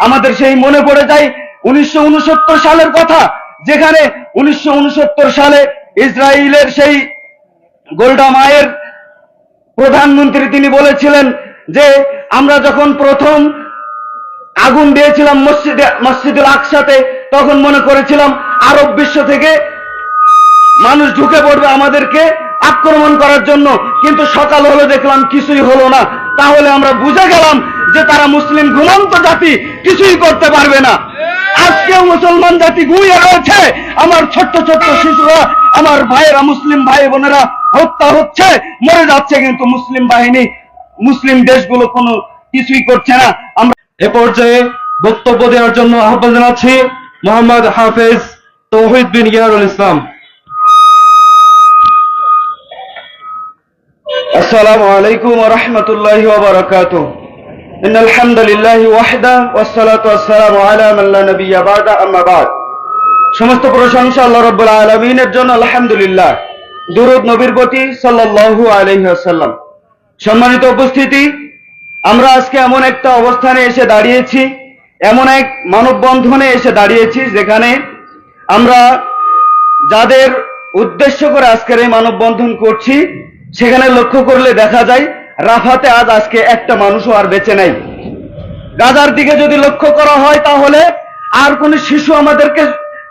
আমাদের সেই মনে পড়ে যায় উনিশশো উনসত্তর সালের কথা, যেখানে উনিশশো উনসত্তর সালে ইসরায়েলের সেই গোল্ডা মায়ের প্রধানমন্ত্রী তিনি বলেছিলেন যে, আমরা যখন প্রথম আগুন দিয়েছিলাম মসজিদে, মসজিদুল আকসাতে, তখন মনে করেছিলাম আরব বিশ্ব থেকে মানুষ ঢুকে পড়বে আমাদেরকে আক্রমণ করার জন্য। কিন্তু সকাল হলো, দেখলাম কিছুই হলো না। তাহলে আমরা বুঝে গেলাম যে তারা মুসলিম ঘুমন্ত জাতি কিছুই করতে পারবে না। আজকেও মুসলমান জাতি ঘুমিয়ে রয়েছে। আমার ছোট্ট ছোট্ট শিশুরা, আমার ভাইয়েরা, মুসলিম ভাই বোনেরা, হত্যা হচ্ছে, মরে যাচ্ছে কিন্তু মুসলিম বাহিনী, মুসলিম দেশগুলো কোনো কিছুই করছে না। আমরা এ পর্যায়ে বক্তব্য দেওয়ার জন্য আহ্বান জানাচ্ছি মোহাম্মদ হাফেজ তৌহিদ বিন ইয়ারুল ইসলাম। আসসালামু আলাইকুম রহমতুল্লাহ বারাকাতুহ। إن الحمد لله وحده والصلاة والسلام على من لا نبي بعد أما بعد সমস্ত প্রশংসা আল্লাহ রাব্বুল আলামিনের জন্য আলহামদুলিল্লাহ দুরুদ নবীর প্রতি সাল্লাল্লাহু আলাইহি ওয়াসাল্লাম সম্মানিত উপস্থিতি আমরা আজকে এমন একটা অবস্থানে এসে দাঁড়িয়েছি এমন এক মানববন্ধনে এসে দাঁড়িয়েছি যেখানে আমরা যাদের উদ্দেশ্য করে আজকের এই মানববন্ধন করছি সেখানে লক্ষ্য করলে দেখা যায় রাফাতে আজ আজকে একটা মানুষও আর বেঁচে নাই। গাজার দিকে যদি লক্ষ্য করা হয় তাহলে আর কোন শিশু আমাদেরকে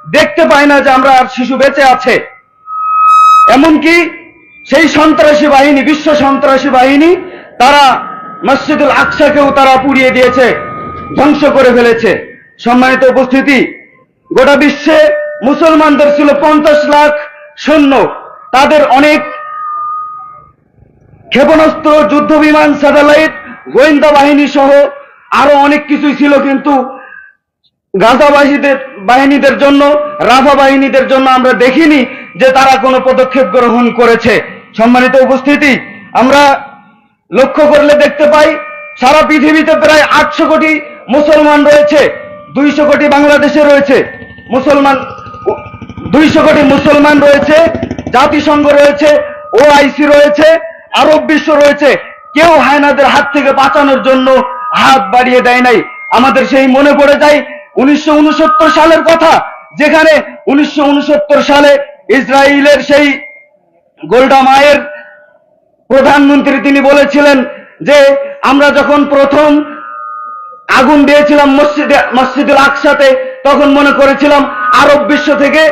দেখতে পায় না যে আমরা আর শিশু বেঁচে আছে। এমনকি সেই সন্ত্রাসী বাহিনী, বিশ্ব সন্ত্রাসী বাহিনী, তারা মসজিদুল আকসাকেও তারা পুড়িয়ে দিয়েছে, ধ্বংস করে ফেলেছে। সম্মানিত উপস্থিতি, গোটা বিশ্বে মুসলমানদের ছিল পঞ্চাশ লাখ সৈন্য। তাদের অনেক ক্ষেপণাস্ত্র যুদ্ধ বিমান স্যাটেলাইট, গোয়েন্দা বাহিনী সহ আরও অনেক কিছুই ছিল কিন্তু গাজাবাসীদের বাহিনীদের জন্য, রাফা বাহিনীদের জন্য আমরা দেখিনি যে তারা কোনো পদক্ষেপ গ্রহণ করেছে। সম্মানিত উপস্থিতি, আমরা লক্ষ্য করলে দেখতে পাই, সারা পৃথিবীতে প্রায় আটশো কোটি মুসলমান রয়েছে, দুইশো কোটি বাংলাদেশে রয়েছে, মুসলমান, দুইশো কোটি মুসলমান রয়েছে, জাতিসংঘ রয়েছে, ওআইসি রয়েছে আরব বিশ্ব রয়েছে। কেউ হায়নাদের হাত থেকে বাঁচানোর জন্য হাত বাড়িয়ে দেয় নাই। আমাদের সেই মনে পড়ে যায় উনিশশো উনসত্তর সালের কথা, যেখানে উনিশশো উনসত্তর সালে ইসরায়েলের সেই গোল্ডা মায়ের প্রধানমন্ত্রী তিনি বলেছিলেন যে, আমরা যখন প্রথম আগুন দিয়েছিলাম মসজিদে, মসজিদুল আকসাতে, তখন মনে করেছিলাম আরব বিশ্ব থেকে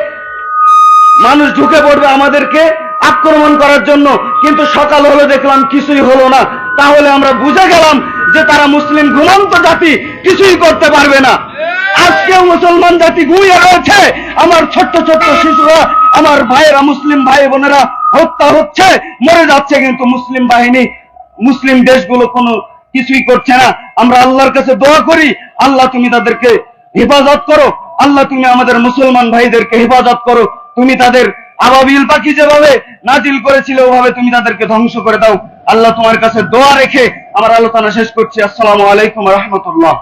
মানুষ ঢুকে পড়বে আমাদেরকে। আক্রমণ করার জন্য। কিন্তু সকাল হলো, দেখলাম কিছুই হলো না। তাহলে আমরা বুঝে গেলাম যে তারা মুসলিম ঘুমন্ত জাতি, কিছুই করতে পারবে না। আজকেও মুসলমান জাতি ঘুমিয়ে রয়েছে। আমার ছোট্ট ছোট্ট শিশুরা, আমার ভাইয়েরা, মুসলিম ভাই বোনেরা, হত্যা হচ্ছে, মরে যাচ্ছে কিন্তু মুসলিম বাহিনী। মুসলিম দেশগুলো কোনো কিছুই করছে না। আমরা আল্লাহর কাছে দোয়া করি, আল্লাহ তুমি তাদেরকে হেফাজত করো। আল্লাহ তুমি আমাদের মুসলমান ভাইদেরকে হেফাজত করো। তুমি তাদের আবাবিল পাখি যেভাবে নাজিল করেছিল, ওভাবে তুমি তাদেরকে ধ্বংস করে দাও। আল্লাহ তোমার কাছে দোয়া রেখে আমার আলোচনা শেষ করছি। আসসালামু আলাইকুম রহমতুল্লাহ।